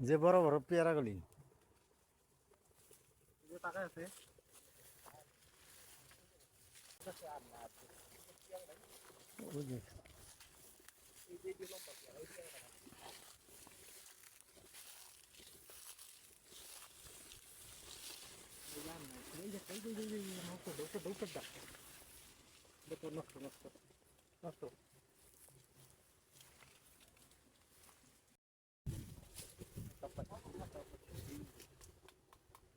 যে বড় বড় পেয়ারা গলি। নষ্ট নষ্ট নষ্ট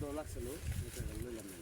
সন্দেহ লাগছিল লইলাম না